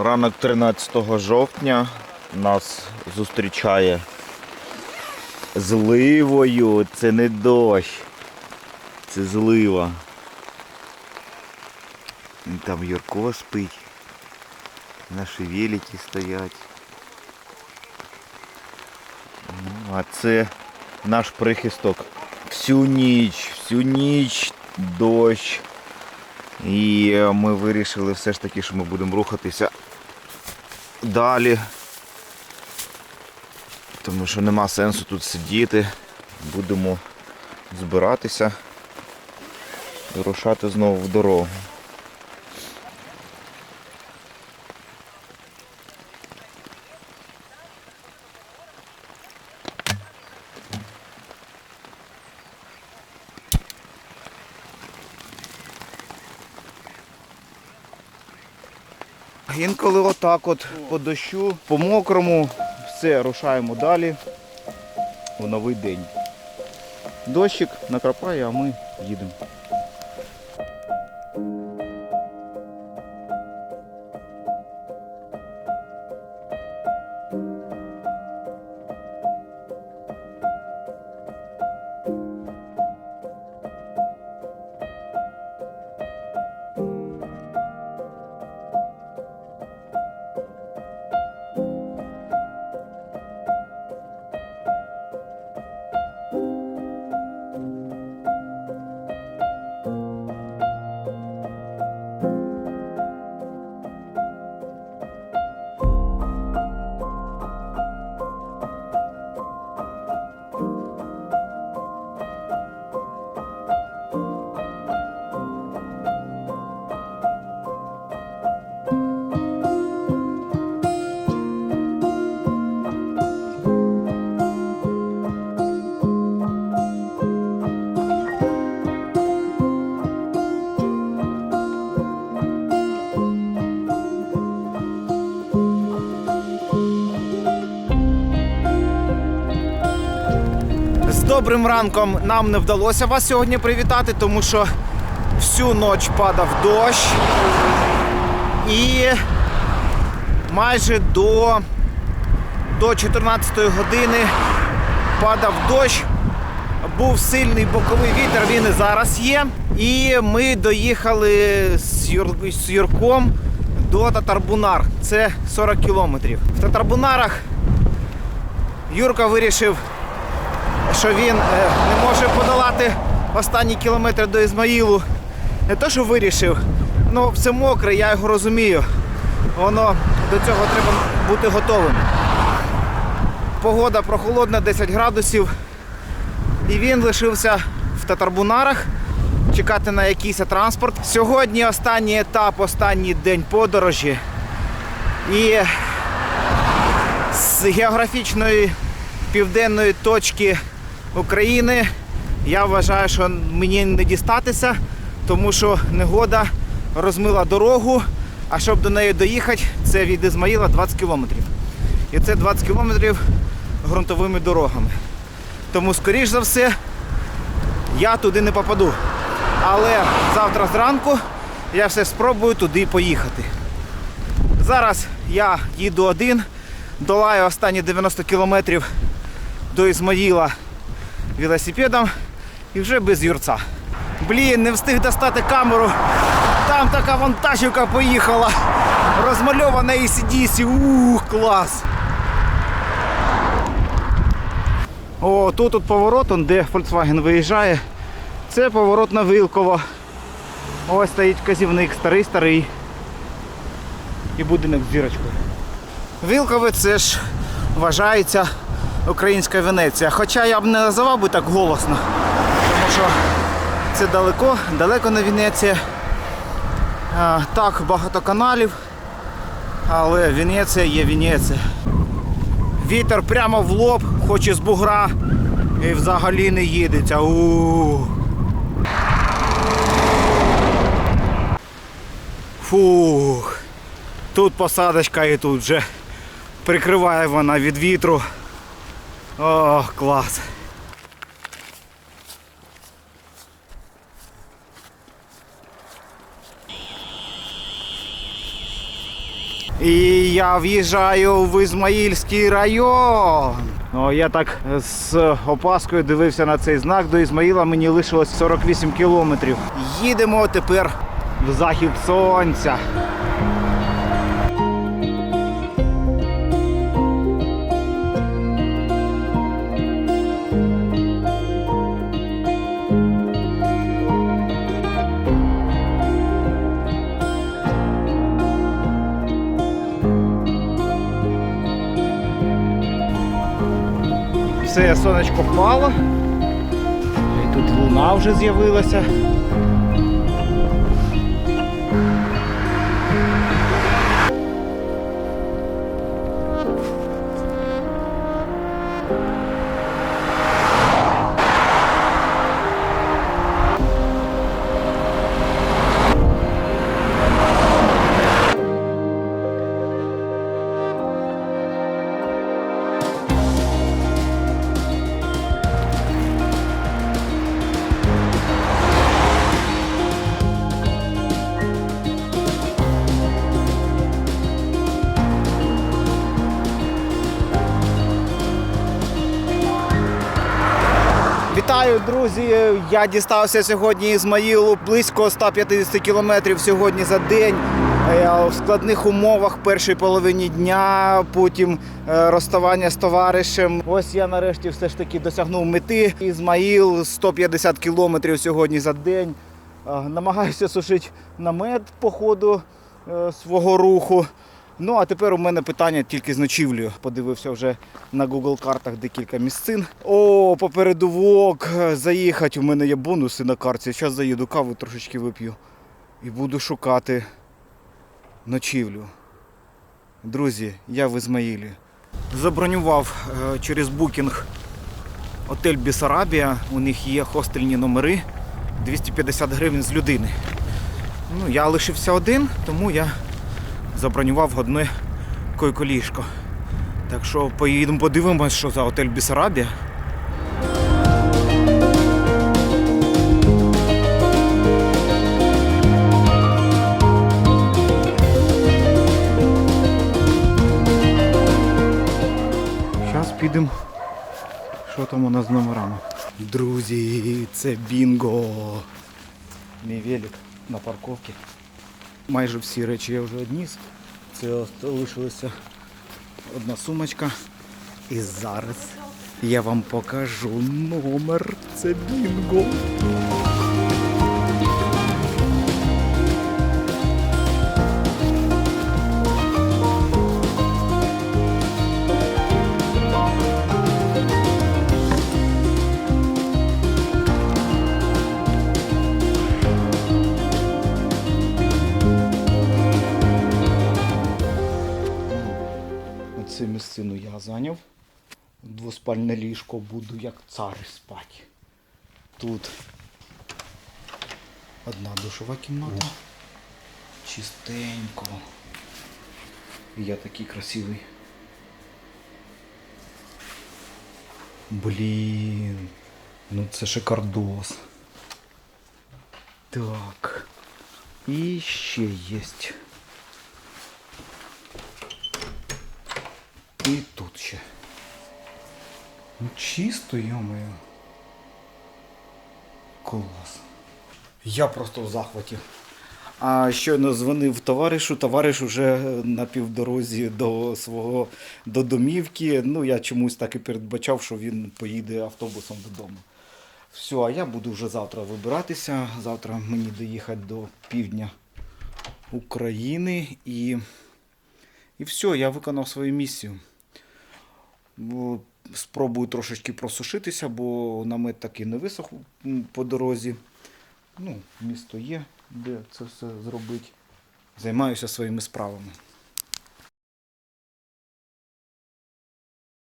Ранок 13 жовтня нас зустрічає зливою. Це не дощ. Це злива. Там Юрко спить. Наші велики стоять. Ну, А це наш прихисток. Всю ніч, всю ніч дощ. І е, ми вирішили все ж таки, що ми будемо рухатися далі. Тому що нема сенсу тут сидіти. Будемо збиратися і рушати знову в дорогу. Інколи отак от по дощу, по мокрому, все, рушаємо далі у новий день. Дощик накрапає, а ми їдемо. Добрим ранком нам не вдалося вас сьогодні привітати, тому що всю ніч падав дощ. І майже до, до 14 години падав дощ. Був сильний боковий вітер, він і зараз є. І ми доїхали з, Юр... з Юрком до Татарбунар. Це 40 кілометрів. В Татарбунарах Юрка вирішив що він е, не може подолати останні кілометри до Ізмаїлу. Не то, що вирішив, ну все мокре, я його розумію. Воно до цього треба бути готовим. Погода прохолодна, 10 градусів. І він лишився в Татарбунарах чекати на якийсь транспорт. Сьогодні останній етап, останній день подорожі. І з географічної південної точки України. Я вважаю, що мені не дістатися, тому що негода розмила дорогу, а щоб до неї доїхати, це від Ізмаїла 20 кілометрів. І це 20 кілометрів ґрунтовими дорогами. Тому, скоріш за все, я туди не попаду. Але завтра зранку я все спробую туди поїхати. Зараз я їду один, долаю останні 90 кілометрів до Ізмаїла велосипедом і вже без юрця. Блін, не встиг достати камеру. Там така вантажівка поїхала. Розмальована ACDC. Ух, клас. О, тут тут поворот, он, де Volkswagen виїжджає. Це поворот на Вилково. Ось стоїть вказівник, старий старий. І будинок з зірочкою. Вилкове це ж вважається українська Венеція. Хоча я б не називав би так голосно, тому що це далеко, далеко не Венеція. Так, багато каналів, але Венеція є Венеція. Вітер прямо в лоб, хоч і з бугра, і взагалі не їдеться. У-у-у. Фух. Тут посадочка і тут вже прикриває вона від вітру. О, клас. І я в'їжджаю в Ізмаїльський район. Ну, я так з опаскою дивився на цей знак. До Ізмаїла мені лишилось 48 кілометрів. Їдемо тепер в захід сонця. Все, сонечко впало. І тут луна вже з'явилася. Вітаю, друзі! Я дістався сьогодні Ізмаїлу близько 150 кілометрів сьогодні за день. Е, В складних умовах першій половині дня, потім е, розставання з товаришем. Ось я нарешті все ж таки досягнув мети. Ізмаїл 150 кілометрів сьогодні за день. Е, Намагаюся сушити намет по ходу свого руху. Ну а тепер у мене питання тільки з ночівлею. Подивився вже на Google картах декілька місцин. О, попереду вок. Заїхати. У мене є бонуси на карті. Зараз заїду каву трошечки вип'ю. І буду шукати ночівлю. Друзі, я в Ізмаїлі. Забронював е, через букінг отель Бісарабія. У них є хостельні номери 250 гривень з людини. Ну, я лишився один, тому я забронював одне койко-ліжко. Так що поїдемо подивимось, що за отель Бісарабія. Зараз підемо. Що там у нас з номерами? Друзі, це бінго. Мій велик на парковці. Майже всі речі я вже одніс. Це залишилася одна сумочка. І зараз я вам покажу номер. Це бінго. Місцину. Двоспальне ліжко буду як цар спати. Тут одна душова кімната. Чистенько. Я такий красивий. Блін. Ну це шикардос. Так. І ще єсть. І тут ще. Ну чисто, йомою. Клас. Я просто в захваті. А щойно дзвонив товаришу, товариш уже на півдорозі до свого до домівки. Ну, я чомусь так і передбачав, що він поїде автобусом додому. Все, а я буду вже завтра вибиратися. Завтра мені доїхати до півдня України і, і все, я виконав свою місію. Бо Спробую трошечки просушитися, бо намет таки не висох по дорозі. Ну, місто є, де це все зробити. Займаюся своїми справами.